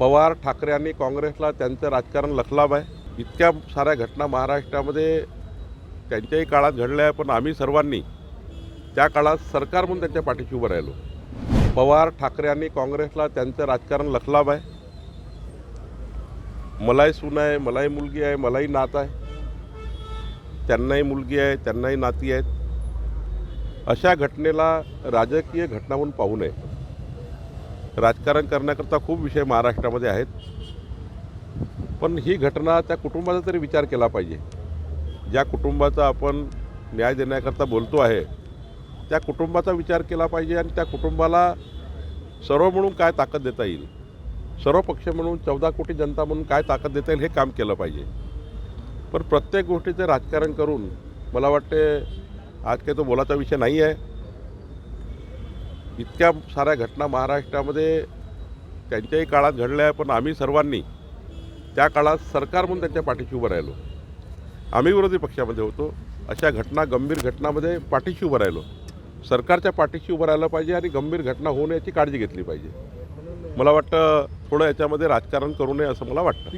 पवार ठाकरे आणि काँग्रेसला त्यांचं राजकारण लखलाब आहे. इतक्या साऱ्या घटना महाराष्ट्रामध्ये त्यांच्याही काळात घडल्या आहे पण आम्ही सर्वांनी त्या काळात सरकार म्हणून त्यांच्या पाठीशी उभं राहिलो. पवार ठाकरे आणि काँग्रेसला त्यांचं राजकारण लखलाब आहे. मलाही सून आहे मलाही मुलगी आहे मलाही नात आहे. त्यांनाही मुलगी आहे त्यांनाही नाती आहेत. अशा घटनेला राजकीय घटना म्हणून पाहू नये. राजकारण करण्याकरता खूप विषय महाराष्ट्रामध्ये आहेत. पण ही घटना त्या कुटुंबाचा तरी विचार केला पाहिजे. ज्या कुटुंबाचा आपण न्याय देण्याकरता बोलतो आहे त्या कुटुंबाचा विचार केला पाहिजे आणि त्या कुटुंबाला सर्व म्हणून काय ताकद देता येईल? सर्व पक्ष म्हणून चौदा कोटी जनता म्हणून काय ताकद देता येईल हे काम केलं पाहिजे. पण प्रत्येक गोष्टीचं राजकारण करून मला वाटते आज काही तो बोलाचा विषय नाही आहे इतक्या साऱ्या घटना महाराष्ट्रामध्ये त्यांच्याही काळात घडल्या आहे पण आम्ही सर्वांनी त्या काळात सरकार म्हणून त्यांच्या पाठीशी उभं राहिलो. आम्ही विरोधी पक्षामध्ये होतो. अशा घटना गंभीर घटनामध्ये पाठीशी उभं राहिलो. सरकारच्या पाठीशी उभं राहिलं पाहिजे आणि गंभीर घटना होऊ नये याची काळजी घेतली पाहिजे. मला वाटतं थोडं याच्यामध्ये राजकारण करू नये असं मला वाटतं.